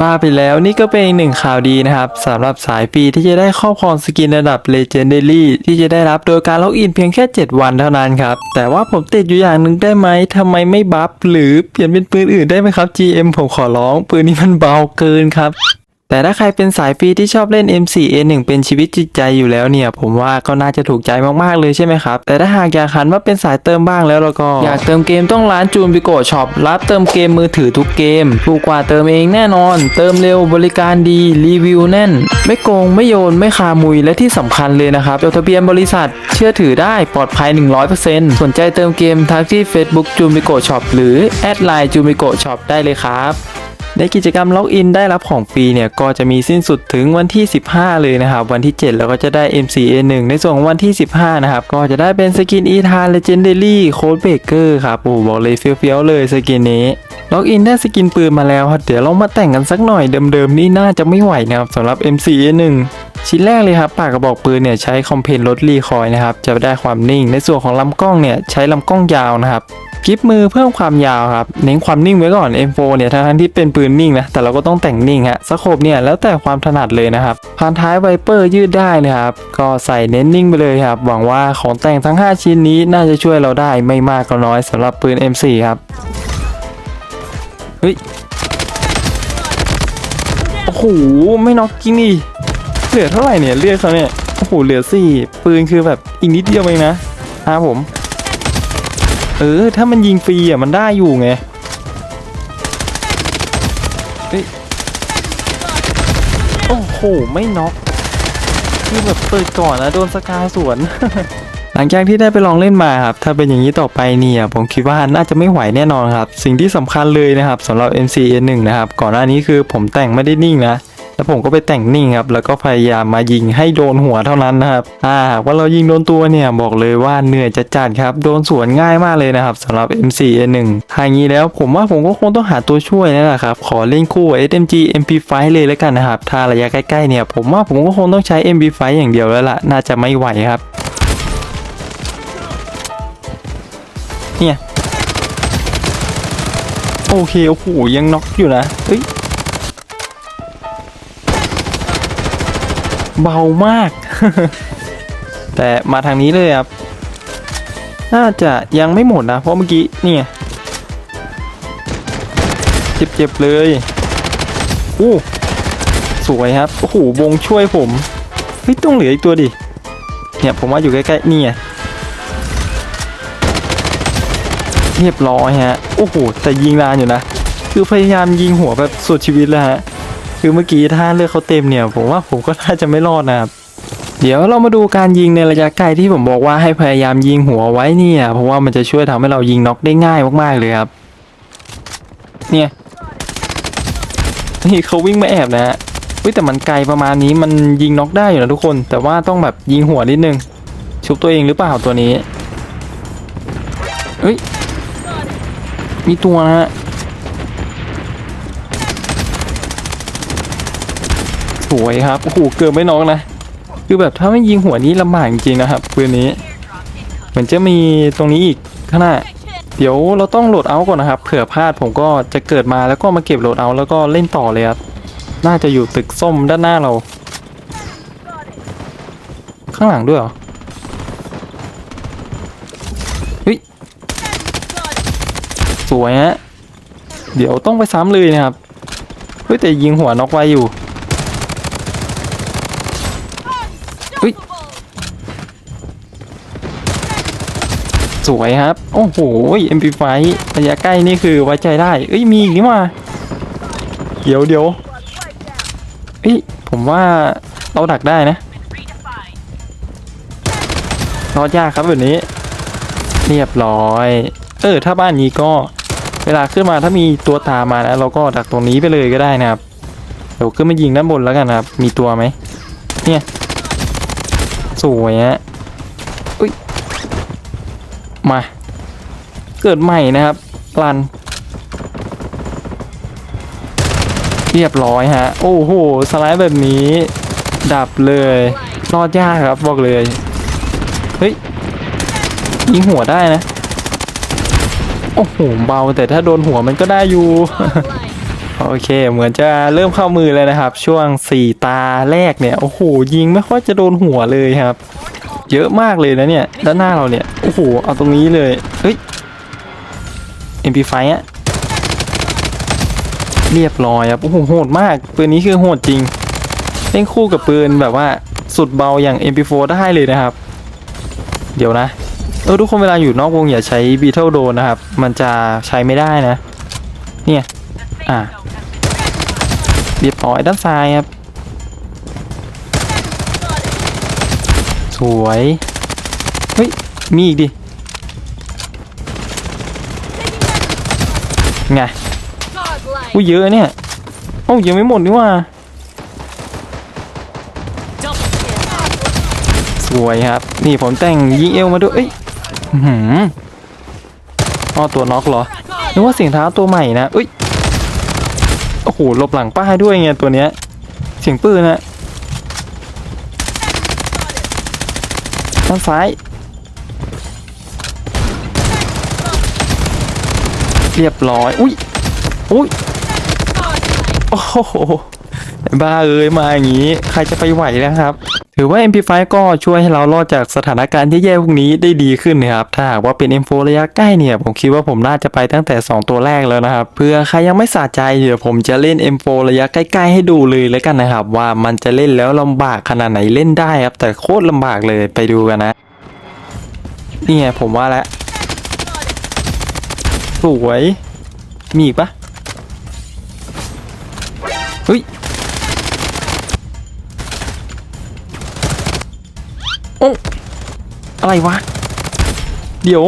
ว่าไปแล้วนี่ก็เป็นอีกหนึ่งข่าวดีนะครับสำหรับสายปีที่จะได้ครอบครองสกินระดับ Legendary ที่จะได้รับโดยการล็อกอินเพียงแค่ 7 วันเท่านั้นครับ แต่ว่าผมติดอยู่อย่างหนึ่งได้ไหมทำไมไม่บัฟหรือเปลี่ยนเป็นปืนอื่นได้ไหมครับ GM ผมขอร้องปืนนี้มันเบาเกินครับ แต่ถ้าใครเป็นสายฟรีที่ชอบเล่น M4A1 เป็นชีวิตจิตใจอยู่แล้วเนี่ย ผมว่าก็น่าจะถูกใจมากๆเลยใช่ไหมครับ แต่ถ้าหากอยากหันมาเป็นสายเติมบ้างแล้วแล้วก็ อยากเติมเกมต้องร้านจูนบิโกช็อปรับเติมเกมมือถือทุกเกม ถูกกว่าเติมเองแน่นอน เติมเร็วบริการดีรีวิวแน่น ไม่โกงไม่โยนไม่คามุยและที่สำคัญเลยนะครับจดทะเบียนบริษัท เชื่อถือได้ปลอดภัย 100%สนใจเติมเกมทักที่ Facebook จูนบิโกช็อปหรือแอดไลน์จูนบิโกช็อปได้เลยครับ ในกิจกรรมล็อกอินได้รับของฟรีเนี่ยก็จะมีสิ้นสุดถึงวันที่ 15 เลยนะครับ วันที่ 7 แล้วก็จะได้ MCA1 ในส่วนของวันที่ 15 นะครับ ก็จะได้เป็นสกินอีธา Legendary โค้ดเบเกอร์ครับโอ้บอกเลยเฟี้ยวๆเลยสกินนี้ล็อกอินได้สกินปืนมาแล้วครับเดี๋ยวเรามาแต่งกันสักหน่อยเดิมๆนี่น่าจะไม่ไหวนะครับสำหรับ MCA1 ชิ้นแรกเลยครับปากกระบอกปืนเนี่ยใช้คอมเพนลดรีคอยนะครับจะได้ความนิ่ง ในส่วนของลำกล้องเนี่ยใช้ลำกล้องยาวนะครับ กริปมือเพิ่มความยาวครับ เน้นความนิ่งไว้ก่อน M4 เนี่ยทั้งที่เป็นปืนนิ่งนะ แต่เราก็ต้องแต่งนิ่งฮะสโคปเนี่ยแล้วแต่ความถนัดเลยนะครับพานท้ายไวเปอร์ยืดได้นะครับ ก็ใส่เน้นนิ่งไปเลยครับ หวังว่าของแต่งทั้ง 5 ชิ้นนี้น่าจะช่วยเราได้ไม่มากก็น้อยสำหรับปืน M4 ครับ เฮ้ย โอ้โห ไม่น็อกจริงดิเหลือเท่าไหร่เนี่ยเลือดเขาเนี่ย โอ้โห เหลือสี่ปืนคือแบบอีกนิดเดียวเองนะ ครับผม เออ ถ้ามันยิงฟรีอะมันได้อยู่ไงโอ้โห ไม่น็อกคือแบบเปิดก่อนนะโดนสกาสวน หลังจากที่ได้ไปลองเล่นมาครับ ถ้าเป็นอย่างนี้ต่อไปเนี่ย ผมคิดว่าน่าจะไม่ไหวแน่นอนครับ สิ่งที่สำคัญเลยนะครับสำหรับ MCN1 นะครับ ก่อนหน้านี้คือผมแต่งไม่ได้นิ่งนะ แล้วผมก็ไปแต่งนิ่งครับ แล้วก็พยายามมายิงให้โดนหัวเท่านั้นนะครับอ่าหากว่าเรายิงโดนตัวเนี่ยบอกเลยว่าเหนื่อยจะจัดครับ โดนสวนง่ายมากเลยนะครับสำหรับ M4A1 ทางนี้แล้วผมว่าผมก็คงต้องหาตัวช่วยนั่นแหละครับ ขอเล่นคู่ SMG MP5 เลยแล้วกันนะครับ ถ้าระยะใกล้ๆเนี่ย ผมว่าผมก็คงต้องใช้ MP5 อย่างเดียวแล้วล่ะ น่าจะไม่ไหวครับ เนี่ย โอเค โอ้โห ยังน็อกอยู่นะ เฮ้ย เบามาก แต่มาทางนี้เลยครับ น่าจะยังไม่หมดนะ เพราะเมื่อกี้นี่ไงเจ็บๆเลยอู้สวยครับ โอ้โหวงช่วยผมเฮ้ยต้องเหลืออีกตัวดิ เนี่ยผมว่าอยู่ใกล้ๆนี่ไงเรียบร้อยฮะ โอ้โห แต่ยิงนานอยู่นะ คือพยายามยิงหัวแบบสุดชีวิตแล้วฮะ คือเมื่อกี้ถ้าเลือกเขาเต็มเนี่ยผมว่าผมก็น่าจะไม่รอดนะครับเดี๋ยวเรามาดูการยิงในระยะไกลที่ผมบอกว่าให้พยายามยิงหัวไว้เนี่ยเพราะว่ามันจะช่วยทำให้เรายิงน็อกได้ง่ายมากๆเลยครับ เนี่ยนี่เขาวิ่งมาแอบนะฮะแต่มันไกลประมาณนี้มันยิงน็อกได้อยู่นะทุกคน แต่ว่าต้องแบบยิงหัวนิดนึง ชุบตัวเองหรือเปล่าตัวนี้เฮ้ยมีตัวนะฮะ สวยครับโอ้โหเกือบไม่น้องนะ คือแบบถ้าไม่ยิงหัวนี้ลำบากจริงๆนะครับปืนนี้ เหมือนจะมีตรงนี้อีกข้างหน้าเดี๋ยวเราต้องโหลดเอาก่อนนะครับ เผื่อพลาดผมก็จะเกิดมาแล้วก็มาเก็บโหลดเอาแล้วก็เล่นต่อเลยครับ น่าจะอยู่ตึกส้มด้านหน้าเรา ข้างหลังด้วยเหรอเฮ้ยสวยฮะเดี๋ยวต้องไปซ้ำเลยนะครับเฮ้ยแต่ยิงหัวน็อกไว้อยู่ เฮ้ย สวยครับ โอ้โห MP5 ระยะใกล้นี่คือไว้ใจได้ เอ้ย มีอีกนี่มา เดี๋ยวเดี๋ยวเอ้ย ผมว่าเราดักได้นะรอดยากครับแบบนี้ เรียบร้อย เออ ถ้าบ้านนี้ก็เวลาขึ้นมาถ้ามีตัวตามมานะเราก็ดักตรงนี้ไปเลยก็ได้นะครับ เดี๋ยวขึ้นมายิงด้านบนแล้วกันครับ มีตัวไหมเนี่ย สวยฮะ มา เกิดใหม่นะครับรัน เรียบร้อยฮะ โอ้โห สไลด์แบบนี้ ดับเลย รอดยากครับบอกเลย เฮ้ย ยิงหัวได้นะ โอ้โห เบาแต่ถ้าโดนหัวมันก็ได้อยู่ โอเค เหมือนจะเริ่มเข้ามือแล้วนะครับ ช่วงสี่ตาแรกเนี่ย โอ้โห ยิงไม่ค่อยจะโดนหัวเลยครับ เยอะมากเลยนะเนี่ย ด้านหน้าเราเนี่ย โอ้โห เอาตรงนี้เลยเฮ้ย MP5 อะ เรียบร้อยครับ โอ้โห โหดมาก ปืนนี้คือโหดจริง เล่นคู่กับปืนแบบว่าสุดเบาอย่าง MP4 ได้เลยนะครับ เดี๋ยวนะ เออทุกคนเวลาอยู่นอกวงอย่าใช้บีเทิลโดนนะครับ มันจะใช้ไม่ได้นะ เนี่ย อะเรียบร้อยด้านซ้ายครับ วย เฮ้ย มีอีกดิ ไงอุ้ยเยอะเนี่ยโอ้ายังไม่หมดนี่ว่า สวยครับ นี่ผมแต่งยิงเอวมาด้วยเอ้ยอื้อหืออ๋อตัวน็อกเหรอนึกว่าเสียงเท้าตัวใหม่นะเอ้ย โอ้โห หลบหลังป้ายด้วยไงตัวเนี้ย เสียงปืนนะ ด้านซ้ายเรียบร้อย อุ้ย อุ้ย โอ้โหบ้าเอ้ยมาอย่างนี้ ใครจะไปไหวนะครับ ถือว่า MP5 ก็ช่วยให้เรารอดจากสถานการณ์แย่ๆพวกนี้ได้ดีขึ้นนะครับ ถ้าหากว่าเป็น M4 ระยะใกล้เนี่ย ผมคิดว่าผมน่าจะไปตั้งแต่ 2 ตัวแรกแล้วนะครับ เพื่อใครยังไม่สะใจเดี๋ยวผมจะเล่น M4 ระยะใกล้ๆให้ดูเลยแล้วกันนะครับ ว่ามันจะเล่นแล้วลำบากขนาดไหนเล่นได้ครับ แต่โคตรลำบากเลยไปดูกันนะนี่ไงผมว่าแล้วสวยมีอีกปะเฮ้ย โอ้อะไรวะ เดี๋ยว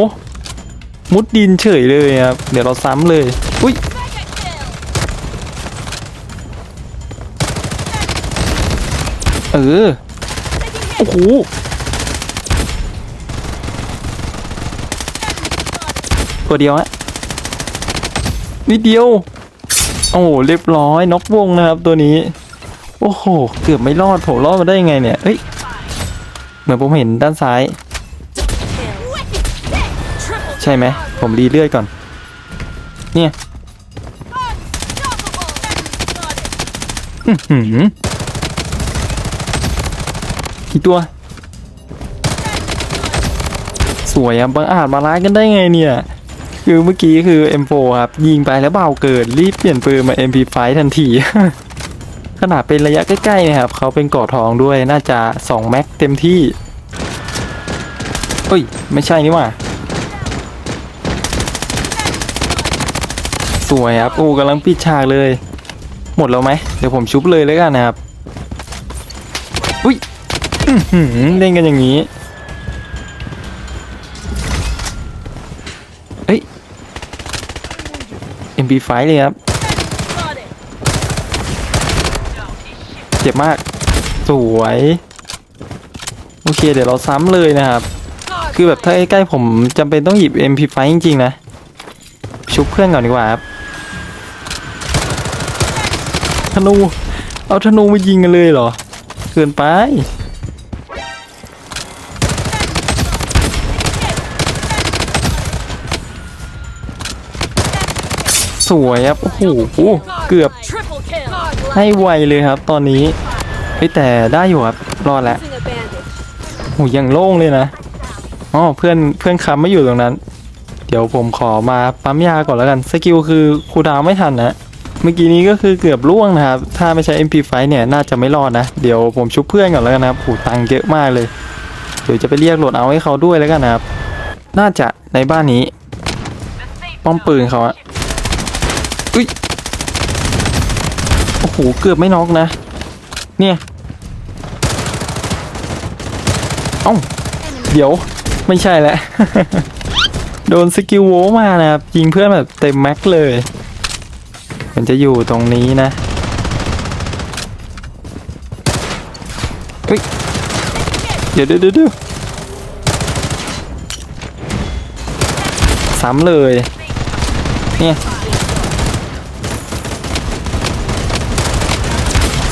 มุดดินเฉยเลยครับ เดี๋ยวเราซ้ำเลย อุ้ย เออ โอ้โหตัวเดียวฮะนิดเดียว โอ้โห เรียบร้อยน็อกวงนะครับตัวนี้ โอ้โห เกือบไม่รอดผมรอดมาได้ยังไงเนี่ยเอ้ย เหมือนผมเห็นด้านซ้าย ใช่ไหม ผมรีเลื่อดก่อน เนี่ยอื้อหือกี่ตัว สวยอะบังอาจมาล้ากันได้ไงเนี่ย คือเมื่อกี้คือ M4 ครับ ยิงไปแล้วเบาเกิดรีบเปลี่ยนปืนมา MP5 ทันที นาดเป็นระยะใกล้ๆนะครับเขาเป็นเกาะทองด้วยน่าจะ 2 แม็กเต็มที่เฮ้ย ไม่ใช่นี่หว่าสวยครับโอ้กำลังปิดฉากเลย หมดแล้วไหมเดี๋ยวผมชุบเลยแล้วกันนะครับอุ้ยเล่นกันอย่างนี้เอ้ย MP5 เลยครับ เจ็บมาก สวย โอเค เดี๋ยวเราซ้ำเลยนะครับ คือแบบถ้าใกล้ๆผมจำเป็นต้องหยิบ MP5 จริง ๆ นะ ชุบเพื่อนก่อนดีกว่าครับ ธนู เอาธนูมายิงกันเลยเหรอ เกินไปสวยครับ โอ้โห เกือบ ให้ไวเลยครับ ตอนนี้เฮ้ยแต่ได้อยู่ครับรอดแล้ว Using a bandage. โหยังโล่งเลยนะอ๋อเพื่อนเพื่อนค้ำไม่อยู่ตรงนั้น เดี๋ยวผมขอมาปั๊มยาก่อนแล้วกันสกิลคือคูดาวไม่ทันนะเมื่อกี้นี้ก็คือเกือบล่วงนะครับ ถ้าไม่ใช้ MP5 เนี่ยน่าจะไม่รอดนะ เดี๋ยวผมชุบเพื่อนก่อนแล้วกันนะครับโหตังเยอะมากเลย เดี๋ยวจะไปเรียกโหลดเอาให้เขาด้วยแล้วกันนะครับ น่าจะในบ้านนี้ ป้อมปืนเขาอะอุ้ย อ้โห เกือบไม่น็อกนะ เนี่ย เอ้า เดี๋ยว ไม่ใช่แล้ว โดนสกิลโวมานะครับ ยิงเพื่อนแบบเต็มแม็กเลย มันจะอยู่ตรงนี้นะเฮ้ยเดี๋ยวเดี๋ยวเดี๋ยวเดี๋ยวซ้ำเลย เนี่ย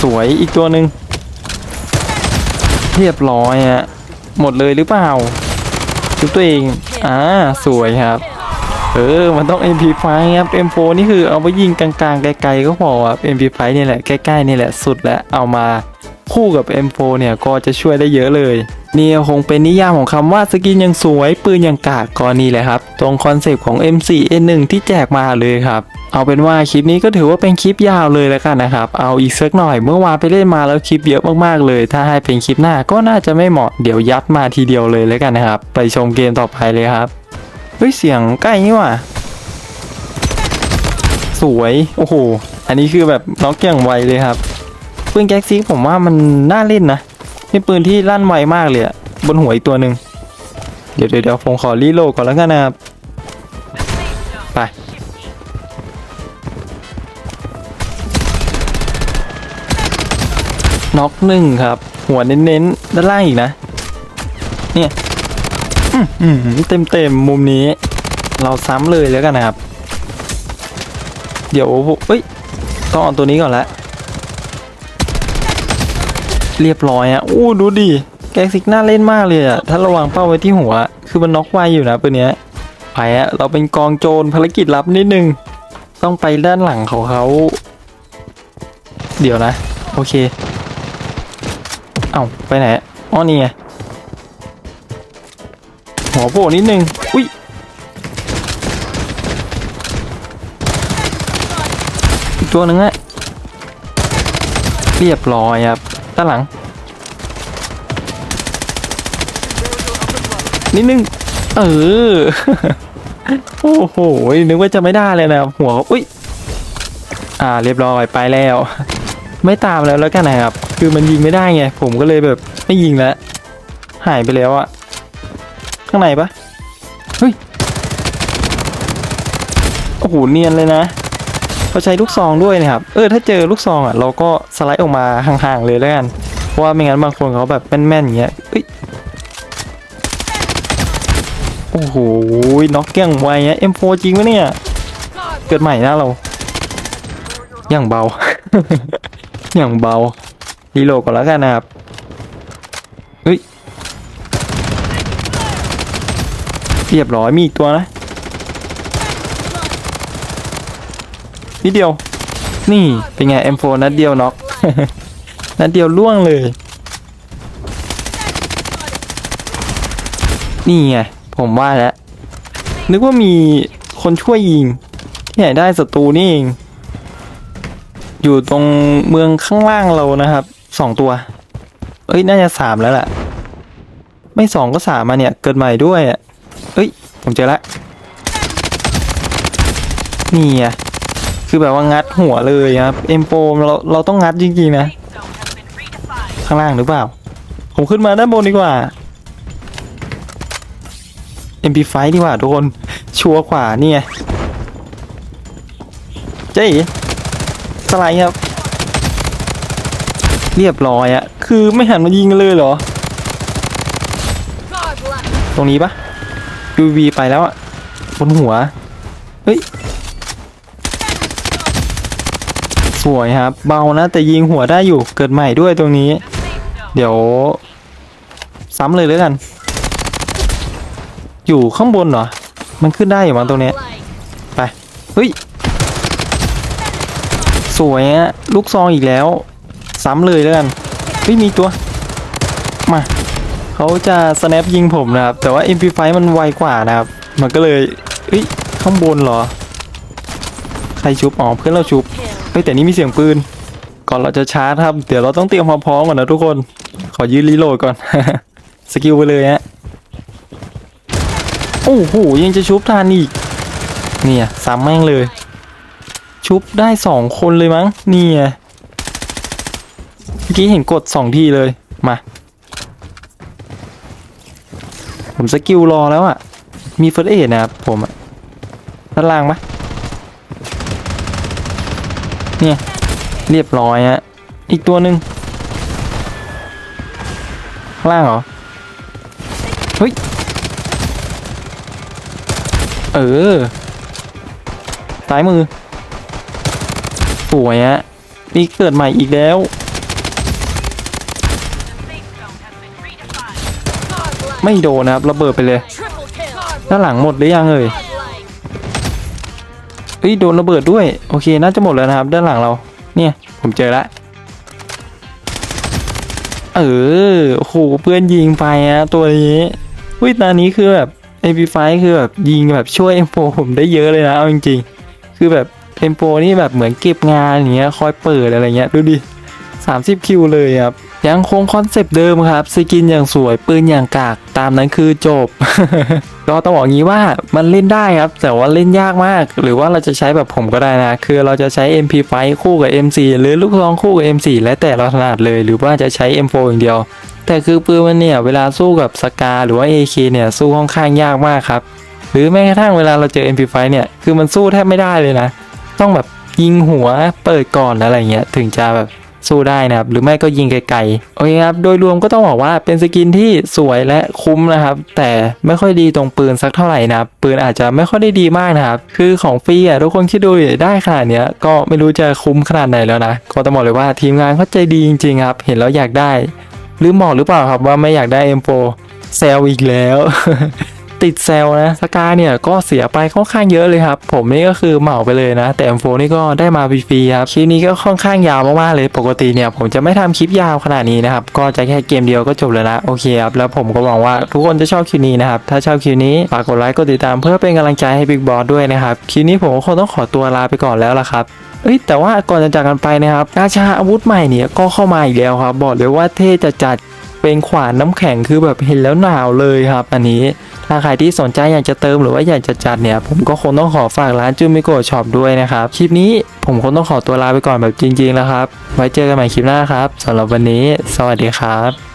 สวยอีกตัวหนึ่งเรียบร้อยฮะหมดเลยหรือเปล่าชุบตัวเองอ่าสวยครับ เออมันต้อง MP5 ครับ M4 นี่คือเอาไปยิงกลางๆไกลๆก็พอครับ MP5 นี่แหละใกล้ๆนี่แหละสุดแล้วเอามา คู่กับ M4 เนี่ยก็จะช่วยได้เยอะเลยนี่คงเป็นนิยามของคำว่าสกินยังสวยปืนยังกากก็นี่แหละครับ ตรงคอนเซปต์ของ M4N1 ที่แจกมาเลยครับ เอาเป็นว่าคลิปนี้ก็ถือว่าเป็นคลิปยาวเลยแล้วกันนะครับ เอาอีกสักหน่อยเมื่อวานไปเล่นมาแล้วคลิปเยอะมากๆเลย ถ้าให้เป็นคลิปหน้าก็น่าจะไม่เหมาะเดี๋ยวยัดมาทีเดียวเลยแล้วกันนะครับ ไปชมเกมต่อไปเลยครับเฮ้ยเสียงใกล้นี่ว่ะสวยโอ้โห อันนี้คือแบบน็อกอย่างไวเลยครับ ปืนแก๊กซิกผมว่ามันน่าเล่นนะเป็นปืนที่ลั่นไวมากเลยอะบนหัวอีกตัวหนึ่งเดี๋ยวเดี๋ยวผมขอรีโหลดก่อนแล้วกันนะครับไปน็อกหนึ่งครับ หัวเน้นๆด้านล่างอีกนะ เนี่ยอืมเต็มเต็มๆมุมนี้ เราซ้ำเลยแล้วกันนะครับ เดี๋ยวเอ้ยต้องเอาตัวนี้ก่อนละ เรียบร้อยอะอู้ดูดิแก๊กซิกน่าเล่นมากเลยอะถ้าระวังเป้าไว้ที่หัว คือมันน็อกไวอยู่นะปืนเนี้ยไปอะเราเป็นกองโจรภารกิจลับนิดนึง ต้องไปด้านหลังของเขาเดี๋ยวนะ โอเค เอ้าไปไหนอ๋อนี่ไงหัวโผล่นิดนึงอุ้ยตัวหนึ่งอะเรียบร้อยครับ ด้านหลัง นิดนึง เออ โอ้โห นึกว่าจะไม่ได้เลยนะครับหัวอุ้ย อ่า เรียบร้อยไปแล้ว ไม่ตามแล้วแล้วกันนะครับ คือมันยิงไม่ได้ไง ผมก็เลยแบบไม่ยิงแล้ว หายไปแล้วอะข้างในปะเฮ้ย โอ้โห เนียนเลยนะ เขาใช้ลูกซองด้วยนะครับ เออถ้าเจอลูกซองอะเราก็สไลด์ออกมาห่างๆเลยแล้วกัน เพราะว่าไม่งั้นบางคนเขาแบบแม่นๆอย่างเงี้ยเอ้ยโอ้โหน็อกอย่างไวอะ M4 จริงปะเนี่ย เกิดใหม่นะเรา อย่างเบา อย่างเบารีโหลดก่อนแล้วกันนะครับเฮ้ยเรียบร้อยมีอีกตัวนะ นิดเดียว นี่เป็นไง M4 นัดเดียวน็อกนัดเดียวล่วงเลย นี่ไง ผมว่าแล้ว นึกว่ามีคนช่วยยิง ที่ไหนได้ศัตรูนี่เอง อยู่ตรงเมืองข้างล่างเรานะครับสองตัว เอ้ย น่าจะสามแล้วแหละ ไม่สองก็สามมาเนี่ย เกิดใหม่ด้วยอะเอ้ย ผมเจอละนี่ไง คือแบบว่างัดหัวเลยครับเอ็มโปเราเราต้องงัดจริงๆนะ ข้างล่างหรือเปล่า ผมขึ้นมาด้านบนดีกว่า MP5 ดีกว่าทุกคนชัวร์กว่านี่ไงเจ๊สไลด์ครับ เรียบร้อยอะคือไม่หันมายิงกันเลยเหรอ ตรงนี้ปะ UV ไปแล้วอะบนหัว เฮ้ย สวยครับ เบานะ แต่ยิงหัวได้อยู่เกิดใหม่ด้วยตรงนี้ เดี๋ยว ซ้ำเลยแล้วกัน อยู่ข้างบนเหรอ มันขึ้นได้อยู่มั้งตรงนี้ ไป เฮ้ย สวยอะลูกซองอีกแล้ว ซ้ำเลยแล้วกันเฮ้ยมีตัว มาเขาจะสแนปยิงผมนะครับ แต่ว่า MP5 มันไวกว่านะครับ มันก็เลยเฮ้ยข้างบนเหรอ ใครชุบอ๋อเพื่อนเราชุบ เฮ้ยแต่นี่มีเสียงปืน ก่อนเราจะชาร์จครับ เดี๋ยวเราต้องเตรียมความพร้อมก่อนนะทุกคน ขอยืนรีโหลดก่อน สกิลไปเลยฮะ โอ้โหยังจะชุบทานอีก เนี่ยซ้ำแม่งเลย ชุบได้สองคนเลยมั้ง เนี่ยเมื่อกี้เห็นกดสองทีเลย มา ผมสกิลรอแล้วอะ่ะ มีเฟิร์สเอนะครับผมอะด้านล่างปะ เนี่ยเรียบร้อยฮะอีกตัวหนึ่งข้างล่างเหรอเฮ้ยเออซ้ายมือสวยฮะนี่เกิดใหม่อีกแล้วไม่โดนนะครับระเบิดไปเลยด้านหลังหมดหรือยังเอ่ย เอ้ยโดนระเบิดด้วย โอเคน่าจะหมดแล้วนะครับ ด้านหลังเรา เนี่ย ผมเจอละเออโอ้โหเพื่อนยิงไปอะตัวนี้วิตานี้คือแบบ AP5 คือแบบยิงแบบช่วย M4 ผมได้เยอะเลยนะเอาจริงๆ คือแบบ M4 นี่แบบเหมือนเก็บงานอย่างเงี้ยคอยเปิดอะไรเงี้ยดูดิ30คิวเลยครับ ยังคงคอนเซปต์เดิมครับสกินอย่างสวยปืนอย่างกากตามนั้นคือจบ ก็ต้องบอกงี้ว่ามันเล่นได้ครับ แต่ว่าเล่นยากมาก หรือว่าเราจะใช้แบบผมก็ได้นะ คือเราจะใช้ MP5 คู่กับ M4 หรือลูกซองคู่กับ M4 แล้วแต่เราถนัดเลย หรือว่าจะใช้ M4 อย่างเดียว แต่คือปืนมันเนี่ยเวลาสู้กับสกาหรือว่า AK เนี่ยสู้ค่อนข้างยากมากครับหรือแม้กระทั่งเวลาเราเจอ MP5 เนี่ยคือมันสู้แทบไม่ได้เลยนะ ต้องแบบยิงหัวเปิดก่อนอะไรเงี้ยถึงจะแบบ สู้ได้นะครับ หรือไม่ก็ยิงไกลๆโอเคครับ โดยรวมก็ต้องบอกว่าเป็นสกินที่สวยและคุ้มนะครับ แต่ไม่ค่อยดีตรงปืนสักเท่าไหร่นะครับ ปืนอาจจะไม่ค่อยได้ดีมากนะครับ คือของฟรีอะทุกคนคิดดูได้ขนาดเนี้ยก็ไม่รู้จะคุ้มขนาดไหนแล้วนะ ก็ต้องบอกเลยว่าทีมงานเขาใจดีจริงๆครับ เห็นแล้วอยากได้ หรือบอกหรือเปล่าครับว่าไม่อยากได้ M4 เซลอีกแล้ว ติดเซลนะสกาเนี่ยก็เสียไปค่อนข้างเยอะเลยครับ ผมนี่ก็คือเหมาไปเลยนะ แต่ M4 นี่ก็ได้มาฟรีๆครับคลิปนี้ก็ค่อนข้างยาวมากๆเลย ปกติเนี่ยผมจะไม่ทำคลิปยาวขนาดนี้นะครับ ก็จะแค่เกมเดียวก็จบแล้วนะโอเคครับแล้วผมก็หวังว่าทุกคนจะชอบคลิปนี้นะครับ ถ้าชอบคลิปนี้ฝากกดไลค์กดติดตามเพื่อเป็นกำลังใจให้บิ๊กบอสด้วยนะครับคลิปนี้ผมก็คงต้องขอตัวลาไปก่อนแล้วล่ะครับเอ้ยแต่ว่าก่อนจะจากกันไปนะครับราชาอาวุธใหม่เนี่ยก็เข้ามาอีกแล้วครับ บอกเลยว่าเท่จะจัดเป็นขวานน้ำแข็งคือแบบเห็นแล้วหนาวเลยครับ อันนี้ ถ้าใครที่สนใจอยากจะเติมหรือว่าอยากจะจัดเนี่ย ผมก็คงต้องขอฝากร้านจูมิโกช็อปด้วยนะครับ คลิปนี้ผมคงต้องขอตัวลาไปก่อนแบบจริงๆแล้วครับ ไว้เจอกันใหม่คลิปหน้าครับสำหรับวันนี้ สวัสดีครับ